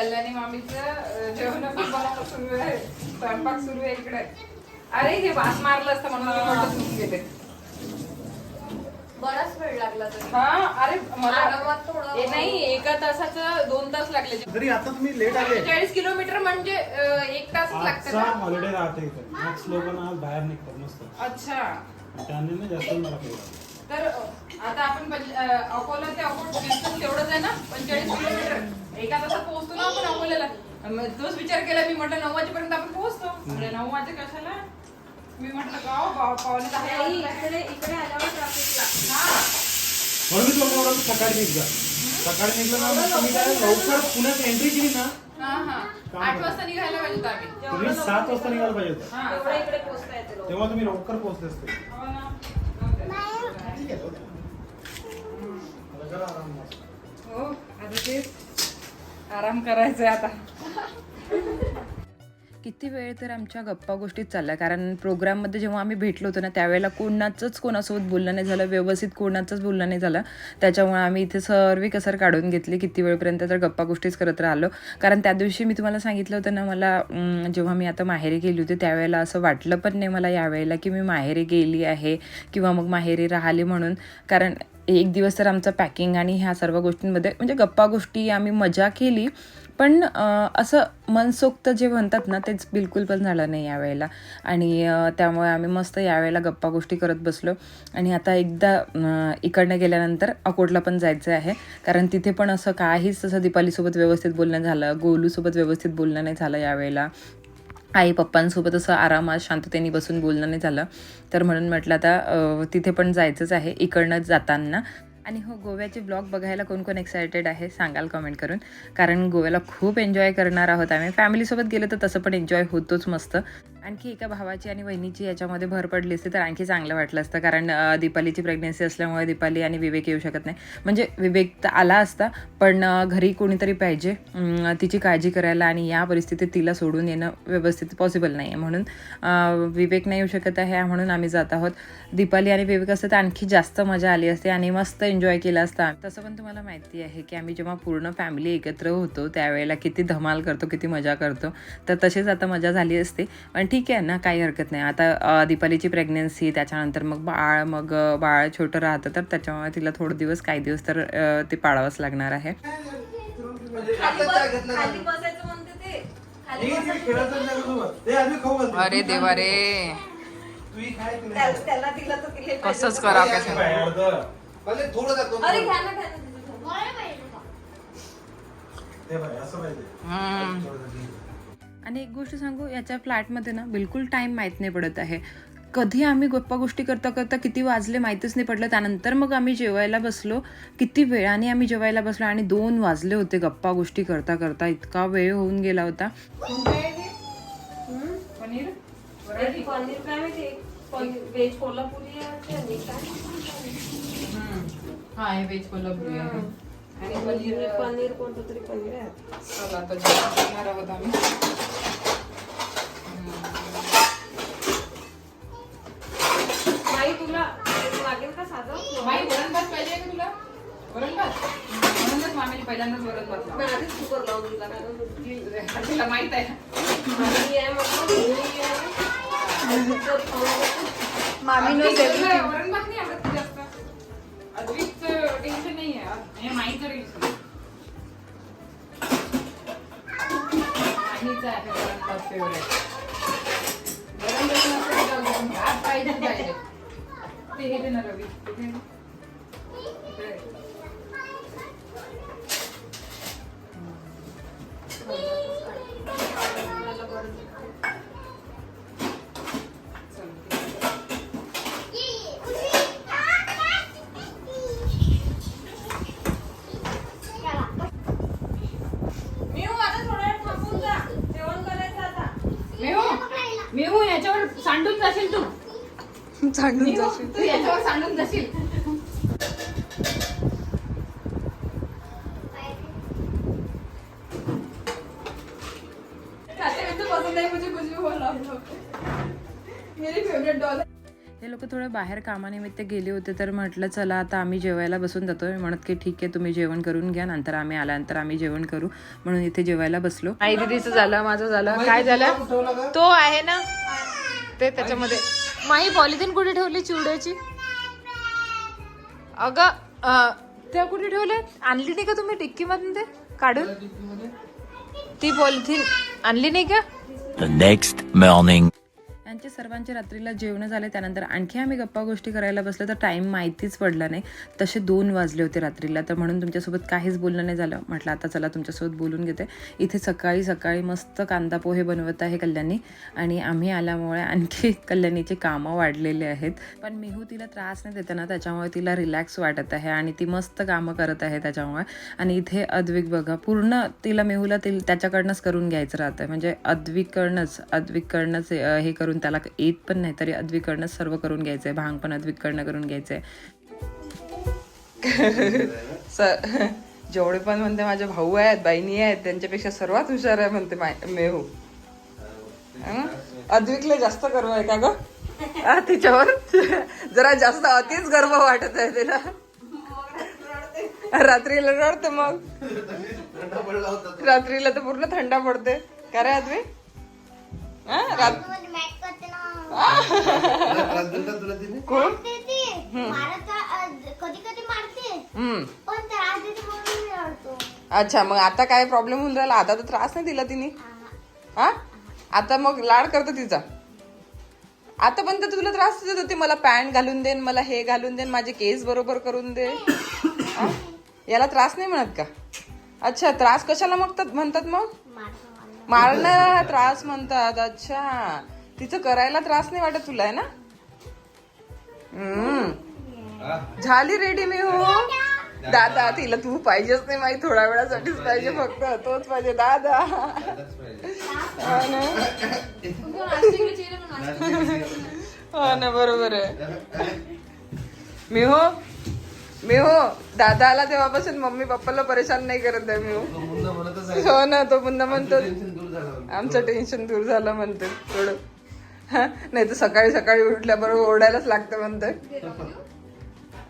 कल्याणी मामीचं जेवण सुरू आहे. स्वयंपाक सुरू आहे इकडे. अरे हे वास मारलं असतं म्हणून मी गेले. बराच वेळ लागला तरी. हा अरे मला आरामात थोडं- हे नाही एका तासाचं दोन तास लागले. तरी आता तुम्ही लेट आले. चाळीस किलोमीटर म्हणजे अं, एक तासच लागतं आजचा का हॉलिडे राहते इथे. मॅक्स आज बाहेर निघतात मस्त. अच्छा. त्याने ना जास्त मला तर अं, आता आपण पंच- अं, अकोला ते अकोट डिस्टन्स तेवढंच आहे ना? पंचेचाळीस किलोमीटर एका तासात पोहोचतो ना आपण अकोल्याला मग तोच विचार केला मी म्हटलं नऊ वाजेपर्यंत आपण पोहोचतो म्हणजे नऊ वाजे कशाला मी म्हटलं हो, पाव- पावणे दहा वाजता. इकडे इकडे आल्यावर ट्रॅफिकला हा. म्हणून मी तुम्हाला बोललो, सकाळी निघजा सकाळी निघलं ना मग तुम्ही काय लवकर पुण्यात एंट्री केली ना हा हा आठ करा. वाजता निघायला पाहिजे होतं आम्ही तुम्ही सात वाजता निघायला पाहिजे होतं हा एवढं इकडे पोहोचता येते लोक. तेव्हा तुम्ही लवकर पोहोचले असते हो ना. ठीक आहे जाऊ द्या. आता करा आराम मस्त. हो आता तेच आराम करायचंय आता किती वेळ तर आमच्या गप्पा गोष्टीत चालल्या. कारण प्रोग्राममध्ये जेव्हा आम्ही भेटलो होतो ना त्यावेळेला कोणाचंच कोणासोबत बोलणं नाही झालं. व्यवस्थित कोणाचंच बोलणं नाही झालं. त्याच्यामुळे आम्ही इथे सर्व कसर काढून घेतली. किती वेळपर्यंत तर गप्पा गोष्टीच करत राहिलो. कारण त्या दिवशी मी तुम्हाला सांगितलं होतं ना मला जेव्हा मी आता माहेरी गेली होती त्यावेळेला असं वाटलं पण नाही मला यावेळेला की मी माहेरी गेली आहे किंवा मग माहेरी राहिली म्हणून. कारण एक दिवस तर आमचं पॅकिंग आणि ह्या सर्व गोष्टींमध्ये म्हणजे गप्पा गोष्टी आम्ही मजा केली. पण असं मनसोक्त जे म्हणतात ना तेच बिलकुल पण झालं नाही यावेळेला. आणि त्यामुळे आम्ही मस्त यावेळेला गप्पा गोष्टी करत बसलो. आणि आता एकदा इकडनं गेल्यानंतर अकोटला पण जायचं आहे. कारण तिथे पण असं काहीच तसं दीपालीसोबत व्यवस्थित बोलणं झालं गोलूसोबत व्यवस्थित बोलणं नाही झालं यावेळेला. आई पप्पांसोबत असं आरामात शांततेने बसून बोलणं नाही झालं. तर म्हणून म्हटलं आता तिथे पण जायचंच आहे इकडनं जाताना. आणि हो गोव्याचे ब्लॉग बघायला कोण कोण एक्सायटेड आहे सांगाल कमेंट करून. कारण गोव्याला खूप एन्जॉय करणार आहोत आम्ही. फॅमिलीसोबत गेलो तर तसं पण एन्जॉय होतोच मस्त. आणखी एका भावाची आणि वहिनीची याच्यामध्ये भर पडली असते तर आणखी चांगलं वाटलं असतं. कारण दीपालीची प्रेग्नेन्सी असल्यामुळे दीपाली आणि विवेक येऊ शकत नाही. म्हणजे विवेक तर आला असता पण घरी कोणीतरी पाहिजे तिची काळजी करायला आणि या परिस्थितीत तिला सोडून येणं व्यवस्थित पॉसिबल नाही आहे म्हणून विवेक नाही येऊ शकत आहे म्हणून आम्ही जात आहोत. दीपाली आणि विवेक असतं तर आणखी जास्त मजा आली असते आणि मस्त एन्जॉय केला असता. तसं पण तुम्हाला माहिती आहे की आम्ही जेव्हा पूर्ण फॅमिली एकत्र होतो त्यावेळेला किती धमाल करतो किती मजा करतो. तर तशीच आता मजा झाली असते. पण ठीक आहे ना काही हरकत नाही. आता अं, दीपालीची प्रेग्नेन्सी त्याच्यानंतर मग बाळ मग बाळ छोटं राहतं तर त्याच्यामुळे तिला थोडे दिवस काही दिवस तर ते पाळावंच लागणार आहे. अरे देवा रे. कसंच करा हे आणि एक गोष्ट सांगू याच्या फ्लॅटमध्ये ना बिलकुल टाईम माहीत नाही पडत आहे. कधी आम्ही गप्पा गोष्टी करता करता किती वाजले माहीतच नाही पडलं. त्यानंतर मग आम्ही जेवायला बसलो. किती वेळाने आम्ही जेवायला बसलो आणि दोन वाजले होते गप्पा गोष्टी करता करता. इतका वेळ होऊन गेला होता. कोल्हापुरी आहे आणि पनीर पनीर. कोणतं तरी पनीर आहे. चला आता जेवण करणार आहोत आम्ही. नाही तुला लागेल का साधं माई वरण भात पाहिजे का तुला? वरण भात मामीने पहिल्यांदाच वरण भात. आधीच कुकर लावून दिला कारण तिला माहीत आहे. मामी वरण भात नाही आवडत का जास्त? टेन्शन नाही आहे. हे माईचं टेन्शन आहे. आहे फेवरेट गरम गरम नसेल पाहिजे पाहिजे. ते हे दे ना रवी सांडून जाशील. तू याच्यावर सांडून जाशील. खाते में तो पसंद है मुझे कुछ भी बोला आप लोग मेरी फेवरेट डॉल हे. लोक थोडं बाहेर कामानिमित्त गेले होते तर म्हटलं चला आता आम्ही जेवायला बसून जातो मी म्हणत की ठीक आहे तुम्ही जेवण करून घ्या नंतर आम्ही आल्यानंतर आम्ही जेवण करू. म्हणून इथे जेवायला बसलो. आई दिदीचं झालं माझं झालं. काय झालं? तो आहे ना? ते त्याच्यामध्ये माही पॉलिथिन कुठे ठेवली चिवड्याची? अगं त्या कुठे ठेवले आणली नाही का तुम्ही टिक्की मधून ते? काढून? ती पॉलिथिन आणली नाही का? Next morning. यांचे सर्वांचे रात्रीला जेवणं झाले त्यानंतर आणखी आम्ही गप्पा गोष्टी करायला बसलो तर टाईम माहितीच पडला नाही. तसे दोन वाजले होते रात्रीला. तर म्हणून तुमच्यासोबत काहीच बोलणं नाही झालं. म्हटलं आता चला तुमच्यासोबत बोलून घेते. इथे सकाळी सकाळी मस्त कांदा पोहे बनवत आहे कल्याणी. आणि आम्ही आल्यामुळे आणखी कल्याणीचे कामं वाढलेले आहेत. पण मेहू तिला त्रास नाही देताना त्याच्यामुळे तिला रिलॅक्स वाटत आहे आणि ती मस्त कामं करत आहे त्याच्यामुळे. आणि इथे अद्विक बघा पूर्ण तिला मेहूला ती त्याच्याकडनंच करून घ्यायचं राहतं म्हणजे अद्विककडनंच अद्विककडनंच हे करून त्याला येत पण नाही तरी अद्विककडनंच सर्व करून घ्यायचं आहे भांग पण अद्विककडनं करून घ्यायचं आहे जेवढे पण म्हणते माझे भाऊ आहेत बहिणी आहेत त्यांच्यापेक्षा सर्वात हुशार आहे म्हणते माय- मेहू. हं? अद्विकला जास्त गर्व आहे का ग? तिच्यावर? जरा जास्त अतिच गर्व वाटत आहे तिला. रात्रीला रडते मग. रात्रीला तर पूर्ण थंडा पडते. का रे अद्विक? कोण? अच्छा मग आता काय प्रॉब्लेम होऊन राहिला? आता तर त्रास नाही दिला तिने. हा? आता मग लाड करतो तिचा. आता पण तर तुला त्रास देत होती. मला पॅन्ट घालून देन मला हे घालून देन माझे केस बरोबर करून दे? याला त्रास नाही म्हणत का? अच्छा त्रास कशाला म्हणतात म्हणतात मग? मारण्याला त्रास म्हणतात अच्छा. तिचं करायला त्रास नाही वाटत तुला आहे ना? हम्म. झाली रेडी मी हो. दादा तिला तू पाहिजेच नाही माहिती थोड्या वेळासाठीच पाहिजे फक्त. तोच पाहिजे दादा. हो ना? हो ना बरोबर आहे. मी हो. मी हो. दादा आला तेव्हापासून मम्मी पप्पाला परेशान नाही करत आहे मी हो. हो ना तो पुन्हा म्हणतो. आमचं टेन्शन दूर झालं म्हणते थोडं. हा, नाही तर सकाळी सकाळी उठल्याबरोबर ओरडायलाच लागतं म्हणते.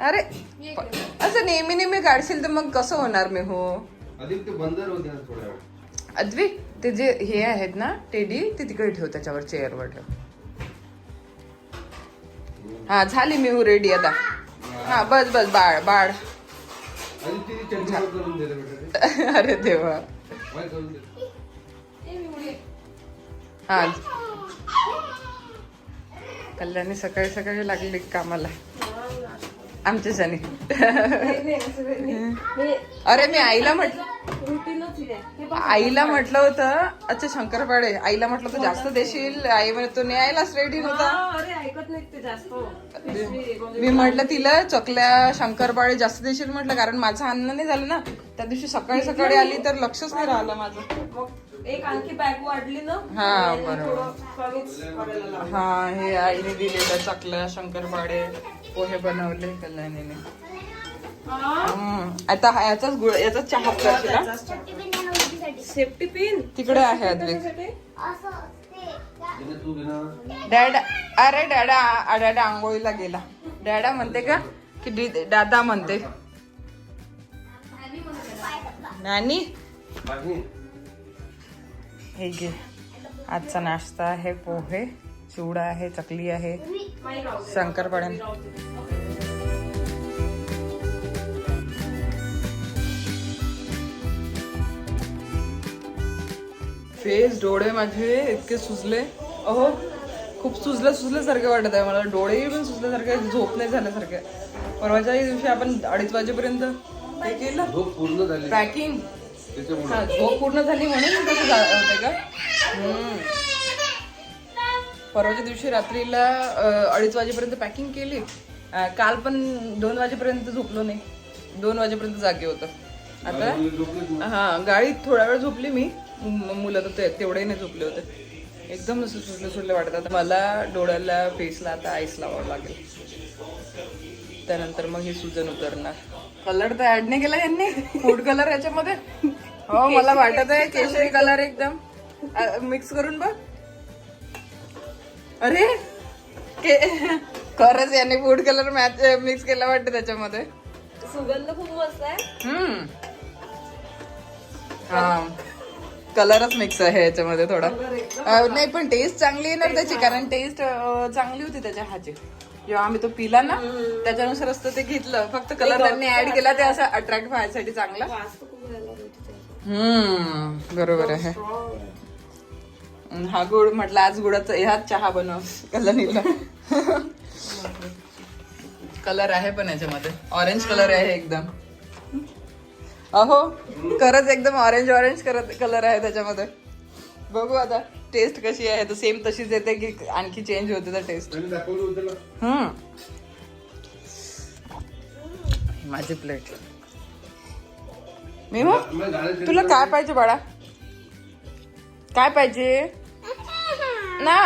अरे असं नेहमी नेहमी काढशील तर मग कसं होणार मी हो? अद्विक ते जे हे आहेत ना टेडी ते तिकडे ठेव त्याच्यावर चेअरवर ठेव. हा झाली मी हो रेडी आता. हा बस बस बाळ बाळ. अरे देवा. हा कल्याणी सकाळी सकाळी लागली कामाला. आमच्याच्याने अरे मी आईला म्हट आईला म्हटलं होतं अच्छा शंकरपाडे आईला म्हटलं होतं जास्त देशील आई म्हणे तो न्यायलाच रेडी नव्हता. अरे ऐकत नाही ते जास्त. मी म्हटलं तिला चकल्या शंकरपाळे जास्त देशील? म्हटलं कारण माझं अन्न नाही झालं ना. त्या दिवशी सकाळी सकाळी आली तर लक्षच नाही राहिलं माझं. एक आणखी बॅग वाढली ना? हा, बरोबर. हा हे आईने दिलेलं चकल्या शंकरपाळे पोहे बनवले कल्याणीने. आता हा याचाच गुळ याचाच चहा करशील हा? सेफ्टी पिन तिकडे आहे अद्विक. डॅडा अरे डॅडा डॅडा आंघोळीला गेला. डॅडा म्हणते का? की डी- दादा म्हणते. नानी. हे घे. आजचा नाश्ता आहे पोहे चिवडा आहे चकली आहे. शंकरपाड्या फेस डोळे माझे इतके सुजले. अहो खूप सुजलं सुजल्यासारखे वाटत आहे मला. डोळेही पण सुजल्यासारखे झोप नाही झाल्यासारखे. परवाच्या दिवशी आपण अडीच वाजेपर्यंत हे केलं. पॅकिंग हा झोप पूर्ण झाली म्हणून तसं होते का. परवाच्या दिवशी रात्रीला अडीच वाजेपर्यंत पॅकिंग केली. काल पण दोन वाजेपर्यंत झोपलो नाही. दोन वाजेपर्यंत जागे होतं. आता हा गाडीत थोडा वेळ झोपली मी. मुलं तर ते- तेवढेही नाही झोपले होते. एकदम असं सुटले सुटले वाटत. आता मला डोळ्याला फेसला आता आईस लावावं लागेल. त्यानंतर मग ही सुजन उतरणार. कलर तर ऍड नाही केला यांनी. फूड कलर याच्यामध्ये. हो मला वाटत आहे केशरी कलर एकदम. मिक्स करून बघ. अरे! के खरंच याने फूड कलर मॅच मिक्स केला वाटतं त्याच्यामध्ये. सुगंध खूप मस्त आहे. हम्म. हा. कलरच मिक्स आहे याच्यामध्ये थोडा. नाही पण टेस्ट चांगली येणार त्याची कारण टेस्ट चांगली होती त्याच्या हाची. जेव्हा आम्ही तो पिला ना त्याच्यानुसार असतं ते घेतलं. फक्त कलर त्यांनी ऍड केला ते असं अट्रॅक्ट व्हायसाठी चांगला. हम्म बरोबर आहे. हा गुड म्हटलं आज गुडाचा ह्याच चहा बनव कलनीला. कलर आहे पण याच्यामध्ये. ऑरेंज कलर आहे एकदम. अहो खरंच एकदम ऑरेंज ऑरेंज करत कलर आहे त्याच्यामध्ये. बघू आता टेस्ट कशी आहे. तर सेम तशीच येते की आणखी चेंज होते तर टेस्ट. हम्म. माझी प्लेट मी मग तुला काय पाहिजे बाळा? काय पाहिजे? ना.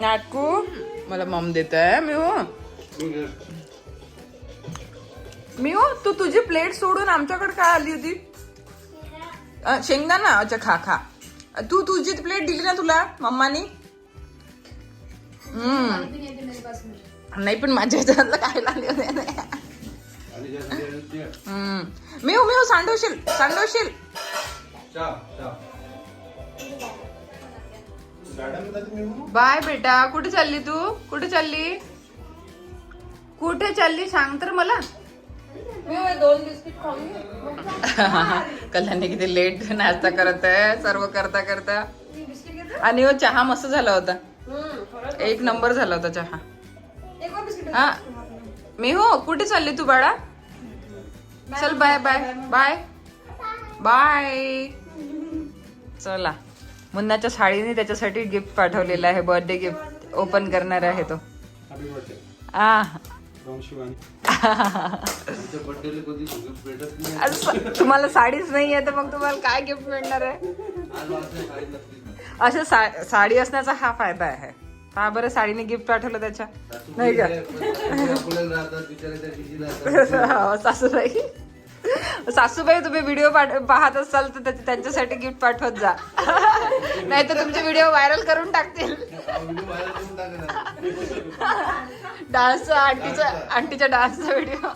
नाटकू मला मम देत आहे मी हो ते. मी हो तू तुझी प्लेट सोडून आमच्याकडे काय आली होती? शेंगदाणा? अच्छा खा खा. तू तुझी प्लेट दिली ना तुला मम्मानी? हम्म. नाही पण माझ्या ह्याच्यातलं काय लागले होते आणि मी सांडवशील सांडवशील. बाय बेटा कुठे चालली तू? कुठे चालली? कुठे चालली? सांग तर मला. कल्याणी किती लेट नाश्ता करत आहे सर्व करता करता. आणि हो चहा मस्त झाला होता. एक नंबर झाला होता चहा. हा. मी हो कुठे चालली तू बाळा? चल बाय बाय. Bye bye. चला. मुन्नाच्या साडीने त्याच्यासाठी गिफ्ट पाठवलेलं आहे बर्थडे गिफ्ट ओपन करणार आहे तो. Happy शिवानी. तुम्हाला साडीच नाही आहे तर मग तुम्हाला काय गिफ्ट मिळणार आहे. असं साडी असण्याचा हा फायदा आहे. पहा बरं साडीने गिफ्ट पाठवलं त्याच्या. नाही का? सासूबाई सासूबाई तुम्ही व्हिडिओ पाहत असाल तर त्याच्या- त्यांच्यासाठी गिफ्ट पाठवत जा नाही तर तुमचे व्हिडिओ व्हायरल करून टाकतील. डान्सचा आंटीचा आंटीच्या डान्सचा व्हिडिओ.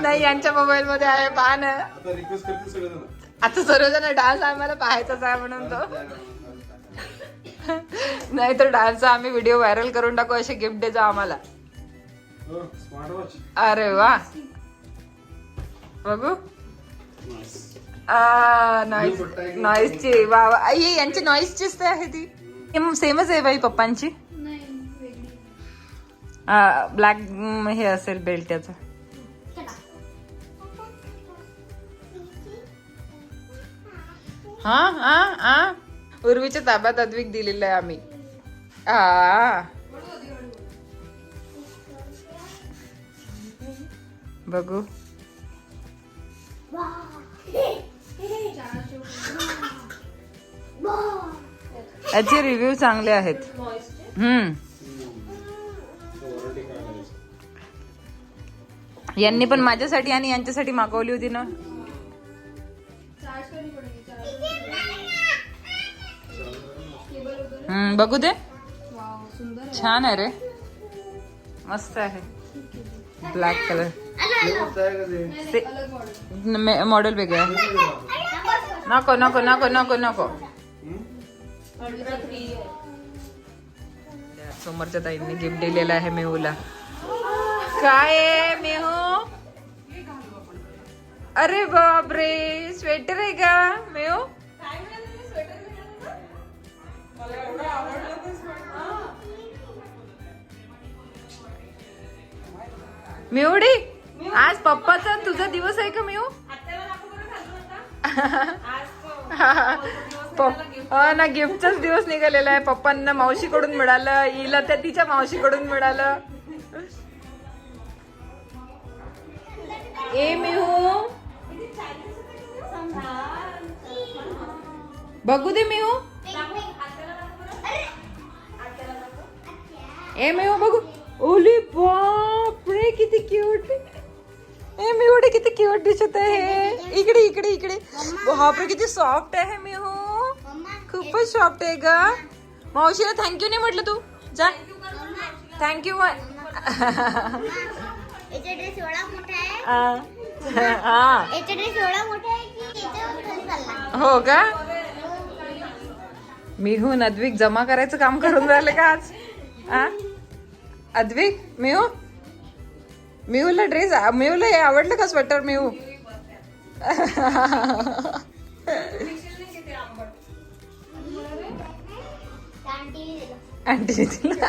नाही यांच्या मोबाईल मध्ये आहे पहा ना आता रिक्वेस्ट करते सगळं आता सर्वजण डान्स आम्हाला पाहायचाच आहे म्हणून तो नाही तर डान्सचा आम्ही व्हिडिओ व्हायरल करून टाकू असे गिफ्ट द्यायचा आम्हाला. स्मार्ट वॉच अरे वा. बघू. नॉईस नॉईसची वा आई, यांची नॉईसचीच तर आहे ती. सेमच आहे बाई पप्पांची. ब्लॅक हे असेल बेल्ट त्याचं. हा हा हा. उर्वीच्या ताब्यात अद्विक दिलेलं आहे आम्ही. आ. बघू. याचे रिव्ह्यू चांगले आहेत. हम्म. यांनी पण माझ्यासाठी आणि यांच्यासाठी मागवली होती ना? हम्म बघू दे. छान आहे रे. मस्त आहे. Black colour? मॉडेल वेगळं आहे. नको नको नको नको नको. समोरच्या ताईंनी गिफ्ट दिलेलं आहे मेहूला. काय आहे मेहू? अरे बापरे स्वेटर आहे का? मेहू? मेवडी आज पप्पाचा तुझा दिवस आहे का हा ना गिफ्टचाच दिवस निघालेला आहे. पप्पांना मावशीकडून मिळालं हिला त्या तिच्या मावशीकडून मिळालं. ए मिहू बघू दे मिहू ए मिहू बघू. ओली बाप रे किती क्यूट ए मिहूडे किती क्यूट दिसत आहे. इकडे इकडे इकडे. बापरे किती सॉफ्ट आहे मिहू मम्मा खूपच सॉफ्ट आहे ग. मावशीला थँक्यू नाही म्हटलं तू? जा. थँक्यू एवढा हा. एवढा की चालला. हो का? मिहून अद्विक जमा करायचं काम करून राहिले का आज? आ? अद्विक मिहू? मिहूला ड्रेस मिहूला हे आवडलं का स्वेटर मिहू? आंटी तिला